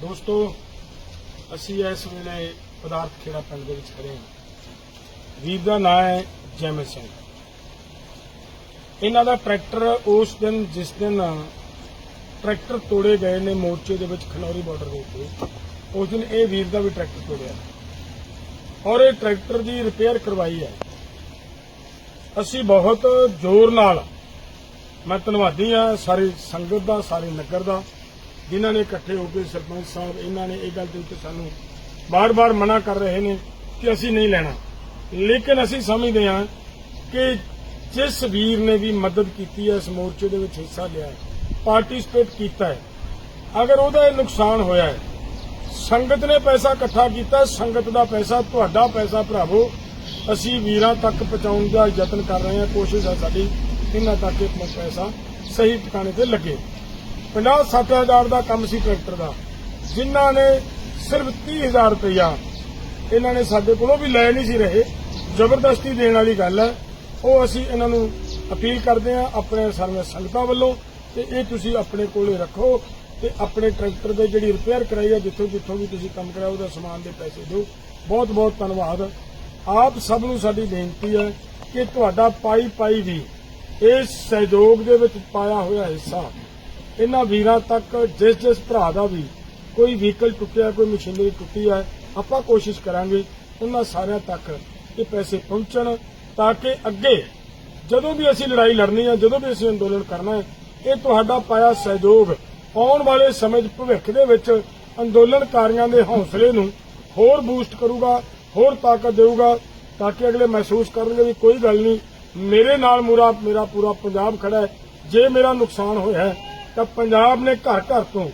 ਦੋਸਤੋ, ਅਸੀਂ ਇਸ ਵੇਲੇ ਪਦਾਰਥ ਖੇੜਾ ਪਿੰਡ ਦੇ ਵਿੱਚ ਖੜੇ ਹਾਂ। ਵੀਰ ਦਾ ਨਾਮ ਹੈ ਜੈਮਲ ਸਿੰਘ। ਇਹਨਾਂ ਦਾ ਟਰੈਕਟਰ ਉਸ ਦਿਨ, ਜਿਸ ਦਿਨ ਟਰੈਕਟਰ ਤੋੜੇ ਗਏ ਨੇ ਮੋਰਚੇ ਦੇ ਵਿੱਚ ਖਨੌਰੀ ਬਾਰਡਰ ਦੇ ਉੱਤੇ, ਉਸ ਦਿਨ ਇਹ ਵੀਰ ਦਾ ਵੀ ਟਰੈਕਟਰ ਤੋੜਿਆ। ਔਰ ਇਹ ਟਰੈਕਟਰ ਦੀ ਰਿਪੇਅਰ ਕਰਵਾਈ ਹੈ। ਅਸੀਂ ਬਹੁਤ ਜ਼ੋਰ ਨਾਲ, ਮੈਂ ਧੰਨਵਾਦੀ ਹਾਂ ਸਾਰੀ ਸੰਗਤ ਦਾ, ਸਾਰੇ ਨਗਰ ਦਾ ਜਿਨ੍ਹਾਂ ਨੇ ਇਕੱਠੇ ਹੋ ਕੇ ਸਰਪੰਚ ਸਾਹਿਬ, ਇਹਨਾਂ ਨੇ ਇਹ ਗੱਲ ਦੇ ਉੱਤੇ ਸਾਨੂੰ ਬਾਰ-ਬਾਰ ਮਨਾ ਕਰ ਰਹੇ ਨੇ ਕਿ ਅਸੀਂ ਨਹੀਂ ਲੈਣਾ। ਲੇਕਿਨ ਅਸੀਂ ਸਮਝਦੇ ਹਾਂ ਕਿ ਜਿਸ ਵੀਰ ਨੇ ਵੀ ਮਦਦ ਕੀਤੀ ਹੈ, ਇਸ ਮੋਰਚੇ ਦੇ ਵਿੱਚ ਹਿੱਸਾ ਲਿਆ ਹੈ, ਪਾਰਟਿਸਿਪੇਟ ਕੀਤਾ ਹੈ, ਅਗਰ ਉਹਦਾ ਇਹ ਨੁਕਸਾਨ ਹੋਇਆ ਹੈ, ਸੰਗਤ ਨੇ ਪੈਸਾ ਇਕੱਠਾ ਕੀਤਾ ਸੰਗਤ ਦਾ ਪੈਸਾ, ਤੁਹਾਡਾ ਪੈਸਾ ਭਰਾਵੋ, ਅਸੀਂ ਵੀਰਾਂ ਤੱਕ ਪਹੁੰਚਾਉਣ ਦਾ ਯਤਨ ਕਰ ਰਹੇ ਹਾਂ, ਕੋਸ਼ਿਸ਼ ਹੈ ਸਾਡੀ ਇਹਨਾਂ ਤੱਕ ਇਹ ਪੈਸਾ ਸਹੀ ਟਿਕਾਣੇ ਤੇ ਲੱਗੇ। 50 ਹਜ਼ਾਰ ਦਾ ਕੰਮ ਸੀ ਟਰੈਕਟਰ ਦਾ, ਜਿਨ੍ਹਾਂ ਨੇ ਸਿਰਫ 30000 ਰੁਪਇਆ ਇਹਨਾਂ ਨੇ ਸਾਡੇ ਕੋਲੋਂ ਵੀ ਲੈ ਨਹੀਂ ਸੀ ਰਹੇ। ਜ਼ਬਰਦਸਤੀ ਦੇਣ ਵਾਲੀ ਗੱਲ ਹੈ। ਉਹ ਅਸੀਂ ਇਹਨਾਂ ਨੂੰ ਅਪੀਲ ਕਰਦੇ ਹਾਂ ਆਪਣੇ ਸਾਰੀਆਂ ਸੰਗਤਾਂ ਵੱਲੋਂ ਤੇ ਇਹ ਤੁਸੀਂ ਆਪਣੇ ਕੋਲੇ ਰੱਖੋ ਤੇ ਆਪਣੇ ਟਰੈਕਟਰ ਦੇ ਜਿਹੜੀ ਰਿਪੇਅਰ ਕਰਾਈ ਹੈ, ਜਿੱਥੋਂ ਜਿੱਥੋਂ ਵੀ ਤੁਸੀਂ ਕੰਮ ਕਰਾਇਆ ਉਹਦਾ ਸਮਾਨ ਦੇ ਪੈਸੇ ਦਿਓ। ਬਹੁਤ ਬਹੁਤ ਧੰਨਵਾਦ। ਆਪ ਸਭ ਨੂੰ ਸਾਡੀ ਬੇਨਤੀ ਹੈ ਕਿ ਤੁਹਾਡਾ ਪਾਈ ਪਾਈ ਵੀ ਇਸ ਸਹਿਯੋਗ ਦੇ ਵਿੱਚ ਪਾਇਆ ਹੋਇਆ ਹਿੱਸਾ ਇਹਨਾਂ ਵੀਰਾਂ ਤੱਕ ਜਿਸ ਜਿਸ ਭਰਾ ਦਾ ਵੀ ਕੋਈ ਵਹੀਕਲ ਟੁੱਟਿਆ, ਕੋਈ ਮਸ਼ੀਨਰੀ ਟੁੱਟੀ ਹੈ, ਆਪਾਂ ਕੋਸ਼ਿਸ਼ ਕਰਾਂਗੇ ਉਹਨਾਂ ਸਾਰਿਆਂ ਤੱਕ ਇਹ ਪੈਸੇ ਪਹੁੰਚਣ ਤਾਂ ਕਿ ਅੱਗੇ ਜਦੋਂ ਵੀ ਅਸੀਂ ਲੜਾਈ ਲੜਨੀ ਹੈ, ਜਦੋਂ ਵੀ ਅਸੀਂ ਅੰਦੋਲਨ ਕਰਨਾ ਹੈ, ਇਹ ਤੁਹਾਡਾ ਪਾਇਆ ਸਹਿਯੋਗ ਆਉਣ ਵਾਲੇ ਸਮੇਂ ਦੇ ਭਵਿੱਖ ਦੇ ਵਿੱਚ ਅੰਦੋਲਨਕਾਰੀਆਂ ਦੇ ਹੌਸਲੇ ਨੂੰ ਹੋਰ ਬੂਸਟ ਕਰੂਗਾ, ਹੋਰ ਤਾਕਤ ਦੇਊਗਾ ਤਾਂ ਕਿ ਅਗਲੇ ਮਹਿਸੂਸ ਕਰਨਗੇ ਵੀ ਕੋਈ ਗੱਲ ਨਹੀਂ, ਮੇਰੇ ਨਾਲ ਮੁਰਾ, ਮੇਰਾ ਪੂਰਾ ਪੰਜਾਬ ਖੜਾ ਹੈ, ਜੇ ਮੇਰਾ ਨੁਕਸਾਨ ਹੋਇਆ ਹੈ ਤਾਂ ਪੰਜਾਬ ਨੇ ਘਰ ਘਰ ਤੋਂ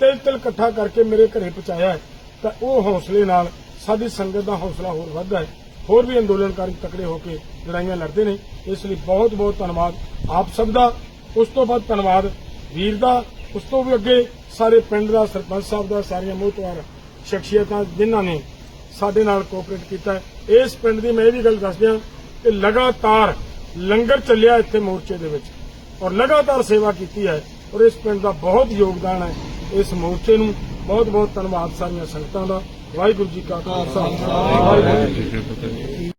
ਤਿਲ ਤਿਲ ਇਕੱਠਾ ਕਰਕੇ ਮੇਰੇ ਘਰੇ ਪਹੁੰਚਾਇਆ ਹੈ। ਤਾਂ ਉਹ ਹੌਸਲੇ ਨਾਲ ਸਾਡੀ ਸੰਗਤ ਦਾ ਹੌਸਲਾ ਹੋਰ ਵੱਧਦਾ ਹੈ। ਹੋਰ ਵੀ ਅੰਦੋਲਨਕਾਰੀ ਤਕੜੇ ਹੋ ਕੇ ਲੜਾਈਆਂ ਲੜਦੇ ਨੇ। ਇਸ ਲਈ ਬਹੁਤ ਬਹੁਤ ਧੰਨਵਾਦ ਆਪ ਸਭ ਦਾ। ਉਸ ਤੋਂ ਬਾਅਦ ਧੰਨਵਾਦ ਵੀਰ ਦਾ। ਉਸ ਤੋਂ ਵੀ ਅੱਗੇ ਸਾਰੇ ਪਿੰਡ ਦਾ, ਸਰਪੰਚ ਸਾਹਿਬ ਦਾ, ਸਾਰੀਆਂ ਮੋਹਤਵਾਰ ਸ਼ਖਸੀਅਤਾਂ ਜਿਨ੍ਹਾਂ ਨੇ ਸਾਡੇ ਨਾਲ ਕੋਆਪਰੇਟ ਕੀਤਾ ਇਸ ਪਿੰਡ ਦੀ ਮੈਂ ਇਹ ਵੀ ਗੱਲ ਦੱਸ ਦਿਆਂ ਕਿ ਲਗਾਤਾਰ ਲੰਗਰ ਚੱਲਿਆ ਇੱਥੇ ਮੋਰਚੇ ਦੇ ਵਿੱਚ ਔਰ ਲਗਾਤਾਰ ਸੇਵਾ ਕੀਤੀ ਹੈ। ਔਰ ਇਸ ਪਿੰਡ ਦਾ ਬਹੁਤ ਯੋਗਦਾਨ ਹੈ ਇਸ ਮੋਰਚੇ ਨੂੰ। ਬਹੁਤ ਬਹੁਤ ਧੰਨਵਾਦ ਸਾਰੀਆਂ ਸੰਗਤਾਂ ਦਾ। ਵਾਹਿਗੁਰੂ ਜੀ ਕਾ ਖਾਲਸਾ। ਵਾਹਿਗੁਰੂ ਜੀ ਕੀ ਫਤਿਹ।